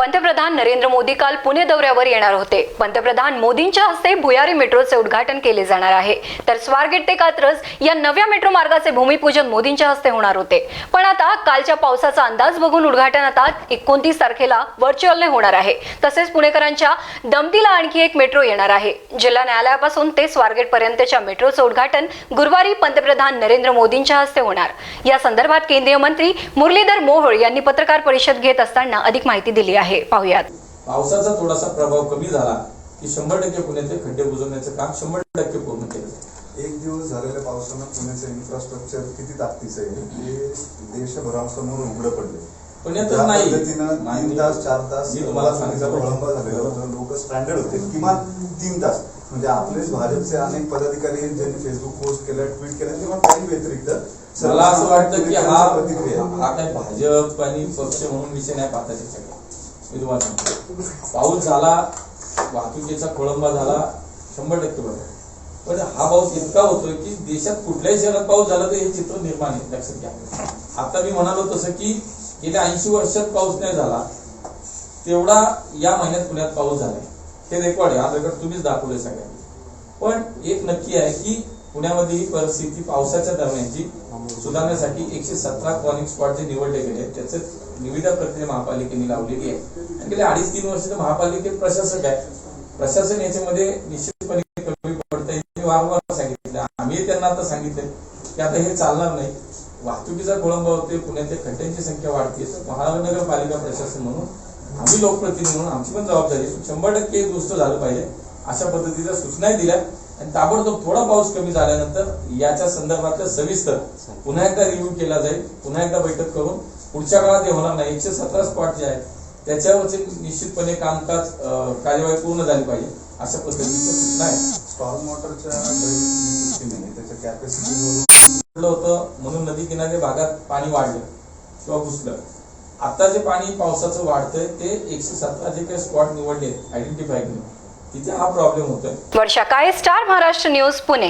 पंतप्रधान नरेंद्र मोदी काल पुणे दौऱ्यावर येणार होते. पंतप्रधान मोदींच्या हस्ते भुयारी मेट्रोचे उद्घाटन केले जाणार आहे. तर स्वारगेट ते कात्रज या नव्या मेट्रो मार्गाचे भूमिपूजन मोदींच्या हस्ते होणार होते. पण आता कालच्या पावसाचा अंदाज बघून उद्घाटन आता एकोणतीस तारखेला व्हर्च्युअलने होणार आहे. तसेच पुणेकरांच्या दमतीला आणखी एक मेट्रो येणार आहे. जिल्हा न्यायालयापासून ते स्वारगेट पर्यंतच्या मेट्रोचं उद्घाटन गुरुवारी पंतप्रधान नरेंद्र मोदींच्या हस्ते होणार. या संदर्भात केंद्रीय मंत्री मुरलीधर मोहोळ यांनी पत्रकार परिषद घेत असताना अधिक माहिती दिली आहे. पाहुयात. पावसाचा थोडासा प्रभाव कमी झाला की शंभर टक्के पुण्यातले खड्डे बुजवण्याचं काम शंभर टक्के पूर्ण केलं. एक दिवस झालेल्या पावसानं पुण्याचं इन्फ्रास्ट्रक्चर किती ताकदीचं आहे? हे देशभरासमोर उघडं पडले. पुण्यात नाही. तीन तास चार तास मी तुम्हाला सांगितलं. विळंब झालेला होता. लोक स्ट्रँडेड होते. किमान तीन तास. म्हणजे आपलेच भाजपचे अनेक पदाधिकारी ज्यांनी फेसबुक पोस्ट केलं ट्विट केलं किंवा काही व्यतिरिक्त मला असं वाटतं की हा प्रतिक्रिया. हा काही भाजप आणि पक्ष म्हणून विषय नाही पाहता मी तुम्हाला सांगतो पाऊस झाला वाहतुकीचा खोळंबा झाला शंभर टक्के बरोबर पण हा पाऊस इतका होतोय की देशात कुठल्याही शहरात पाऊस झाला तर हे चित्र निर्माण आहे लक्षात घ्या. आता मी म्हणालो तसं की गेल्या ऐंशी वर्षात पाऊस नाही झाला तेवढा या महिन्यात पुण्यात पाऊस झालाय. ते रेकॉर्ड आहे हा रेकॉर्ड तुम्हीच दाखवले सगळ्यांनी. पण एक नक्की आहे की पुण्यामध्ये ही परिस्थिती पावसाच्या दरम्यानची सुधारण्यासाठी एकशे सतरा क्रॉनिक स्पॉट जे निवडले गेले आहेत, त्याचे निविदा प्रक्रिया महापालिकेने लावलेली आहे. आणि गेल्या अडीच तीन वर्ष तर महापालिकेत प्रशासक आहे. प्रशासन याच्यामध्ये निश्चितपणे कमी पडतंय वारंवार सांगितलं. आम्ही त्यांना आता सांगितलं की आता हे चालणार नाही. वाहतुकीचा खोळंबा होते पुण्यातल्या खड्ड्यांची संख्या वाढते महानगरपालिका प्रशासन म्हणून आम्ही लोकप्रतिनिधी म्हणून आमची पण जबाबदारी शंभर टक्के दुरुस्त झालं पाहिजे. अशा पद्धतीच्या सूचनाही दिल्या. आणि ताबडतोब थोडा पाऊस कमी झाल्यानंतर याच्या संदर्भातलं सविस्तर पुन्हा एकदा रिव्ह्यू केला जाईल. पुन्हा एकदा बैठक करून पुढच्या काळात हे होणार नाही. एकशे सतरा स्पॉट जे आहेत त्याच्यावरचे निश्चितपणे कामकाज कार्यवाही पूर्ण झाली पाहिजे अशा पद्धतीच्या सूचना आहेत स्टॉर्म वॉटरच्या कॅपॅसिटी होतं. म्हणून नदी किनारे भागात पाणी वाढलं किंवा घुसलं. आता जे पाणी पावसाचं वाढतंय ते एकशे सतरा जे काही स्पॉट निवडले आयडेंटिफाय केले तिथे हा प्रॉब्लेम होतोय. Varsha Kale star Maharashtra news Pune.